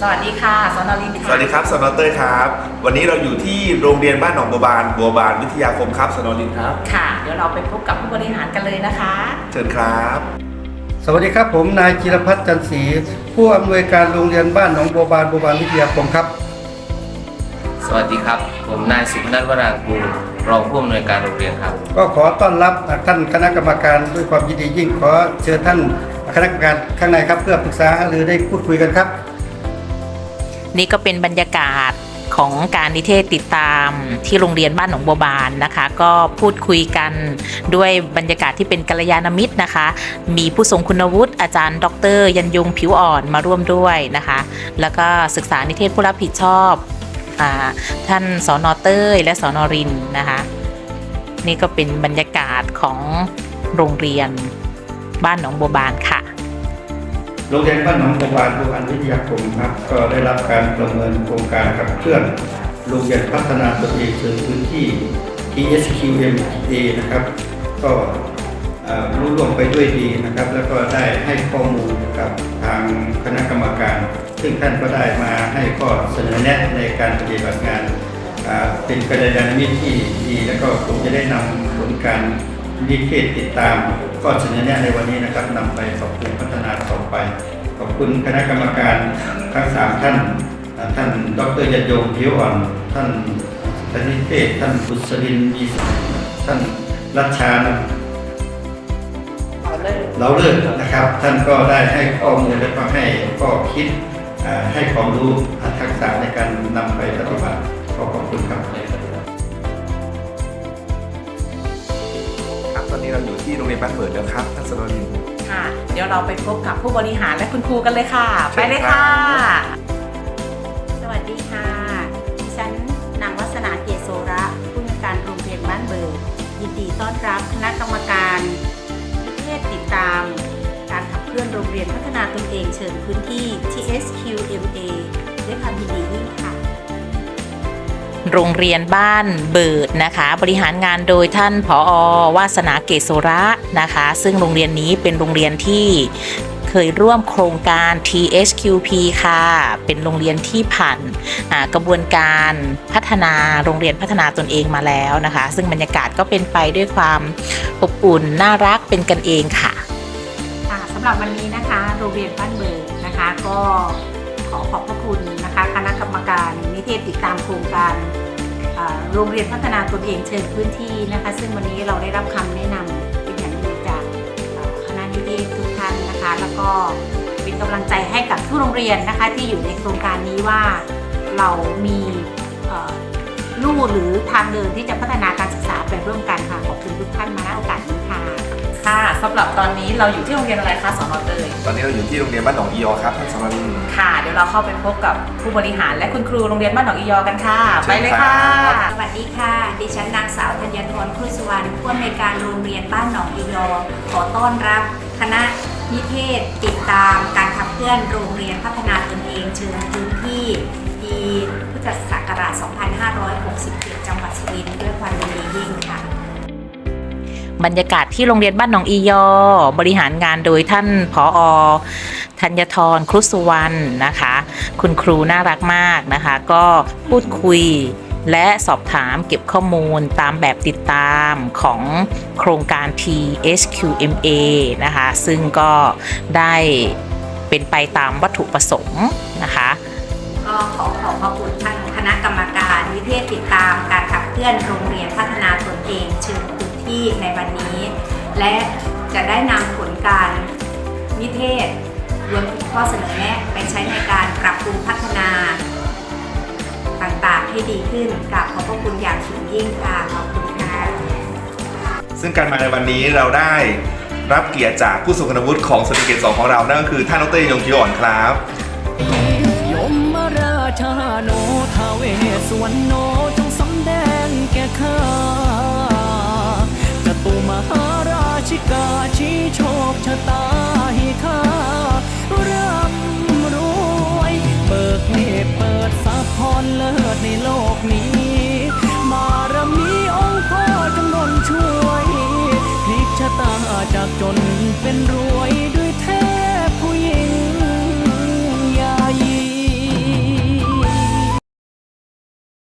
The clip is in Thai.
สวัสดีค่ะสนลินค่ะ สวัสดีครับสนอเตอร์ครับ วันนี้เราอยู่ที่โรงเรียนบ้านหนองบัวบานบัวบานวิทยาคมครับสนอลินครับค่ะ เดี๋ยวเราไปพบกับผู้บริหารกันเลยนะคะ เชิญครับ สวัสดีครับผมนายจิรพัฒน์จันศรีผู้อำนวยการโรงเรียนบ้านหนองบัวบานบัวบานวิทยาคมครับ สวัสดีครับ ผมนายสุพนัทวรางกูลรองผู้อำนวยการโรงเรียนครับ ก็ขอต้อนรับท่านคณะกรรมการด้วยความยินดียิ่งขอเชิญท่านคณะกรรมการข้างในครับ เพื่อปรึกษาหรือได้พูดคุยกันครับ นี่ก็เป็นบรรยากาศของการนิเทศติดตามที่โรงเรียนบ้านหนองบัวบานนะคะ ก็พูดคุยกันด้วยบรรยากาศที่เป็นกัลยาณมิตรนะคะ มีผู้ทรงคุณวุฒิอาจารย์ ดร ยันยงผิวอ่อนมาร่วมด้วยนะคะ แล้วก็ศึกษานิเทศผู้รับผิดชอบอท่านสอนอเต้ย และสอนอรินนะคะ นี่ก็เป็นบรรยากาศของโรงเรียนบ้านหนองบัวบานค่ะ โรงเรียนบ้านหนองบัวบานบัวบานวิทยาคมครับ ก็ได้รับการประเมินโครงการขับเคลื่อนโรงเรียนพัฒนาตนเองเชิงพื้นที่ TSQMA นะครับ ก็รู้ล่วงไปด้วยดีนะครับ แล้วก็ได้ให้ข้อมูลกับทางคณะกรรมการ ซึ่งท่านก็ได้มาให้ข้อเสนอแนะในการปฏิบัติงาน เป็นกระดานมิตรที่ดี แล้วก็ผมจะได้นำผลการ วิเคราะห์ติดตามข้อเสนอแนะในวันนี้นะครับนำไปปรับปรุงพัฒนาต่อไป ขอบคุณคณะกรรมการทั้งสามท่าน ท่านดรยันยงผิวอ่อนท่านธนิเทศท่านบุษรินมีท่านรัชชานะเราเลิกนะครับ ท่านก็ได้ให้ข้อมูลและก็ให้ข้อคิดให้ความรู้ทักษะในการนำไปปฏิบัติขอขอบคุณครับ นนี้เราอยู่ที่โรงเรียนบ้านเปิดแล้วครับท่านสนอลินค่ะ เดี๋ยวเราไปพบกับผู้บริหารและคุณครูกันเลยค่ะเชิไปญเลยครัค่ะ สวัสดีค่ะ ดิฉันนางวัฒนาเกศโสระผู้อำนวยการโรงเรียนบ้านเบิร์ยินดีต้อนรับคณะกรรมการนิเทศติดตาม การขับเคลื่อนโรงเรียนพัฒนาตนเองเชิงพื้นที่ TSQMA ด้วยความยินดียิ่งค่ะ โรงเรียนบ้านเบิดนะคะ บริหารงานโดยท่านผอวาสนาเกษระนะคะ ซึ่งโรงเรียนนี้เป็นโรงเรียนที่เคยร่วมโครงการ THQP ค่ะ เป็นโรงเรียนที่ผ่านกระบวนการพัฒนาโรงเรียนพัฒนาตนเองมาแล้วนะคะ ซึ่งบรรยากาศก็เป็นไปด้วยความอบอุ่นน่ารักเป็นกันเองค่ะค่ะสำหรับวันนี้นะคะ โรงเรียนบ้านเบิร์นะคะก็ ขอขอบพระคุณนะคะ คณะกรรมการนิเทศติดตามโครงการโรงเรียนพัฒนาตนเองเชิงพื้นที่นะคะ ซึ่งวันนี้เราได้รับคำแนะนำเป็นอย่างดีจากคณะนิเทศทุกท่านนะคะ แล้วก็เป็นกำลังใจให้กับทุกโรงเรียนนะคะ ที่อยู่ในโครงการนี้ว่าเรามีลู่หรือทางเดินที่จะพัฒนาการศึกษาไปร่วมกันค่ะขอบคุณทุกท่านมาณโอกาสนี้ค่ะ สำหรับตอนนี้เราอยู่ที่โรงเรียนอะไรคะสอนอเตยตอนนี้เราอยู่ที่โรงเรียนบ้านหนองอียอครับท่านสนอลิน ค่ะ เดี๋ยวเราเข้าไปพบกับผู้บริหารและคุณครูโรงเรียนบ้านหนองอียอกันค่ะ เชิญไปเลยค่ะ ครับ สวัสดีค่ะ ดิฉันนางสาวธัญทรครุสุวรรณผู้อำนวยการโรงเรียนบ้านหนองอียอ ขอต้อนรับ คณะนิเทศ ติดตามการขับเคลื่อนโรงเรียนพัฒนาตนเองเชิงพื้นที่ปีพุทธศักราช 2567 จังหวัดสุรินทร์ด้วยความยินดียิ่งค่ะ บรรยากาศที่โรงเรียนบ้านหนองอียอ บริหารงานโดยท่านผอธัญทรครุสุวรรณนะคะ คุณครูน่ารักมากนะคะ ก็พูดคุยและสอบถามเก็บข้อมูลตามแบบติดตามของโครงการ TSQMA นะคะ ซึ่งก็ได้เป็นไปตามวัตถุประสงค์นะคะ ก็ขอขอบพระคุณท่านคณะกรรมการนิเทศติดตามการขับเคลื่อนโรงเรียนพัฒนาตนเอง ที่ในวันนี้ และจะได้นำผลการนิเทศรวมถึงข้อเสนอแนะไปใช้ในการปรับปรุงพัฒนา ต่างๆให้ดีขึ้นกับขอบพระคุณอย่างสูงยิ่งค่ะขอบคุณค่ะซึ่งการมาในวันนี้เราได้รับเกียรติจากผู้ทรงคุณวุฒิของสติเกตสองของเรา นั่นก็คือท่านดรยงคิวอ่อนครับยมราชาโนทาเวสวรรณโนจงสำแดงแก่ข้า ชิกาชีโชคชะตาให้ข้าร่ำรวย เบิกเนตเปิดสัพพรเลิศในโลกนี้ มารมีองค์พ่อจงนนช่วย พลิกชะตาจากจนเป็นรวยด้วย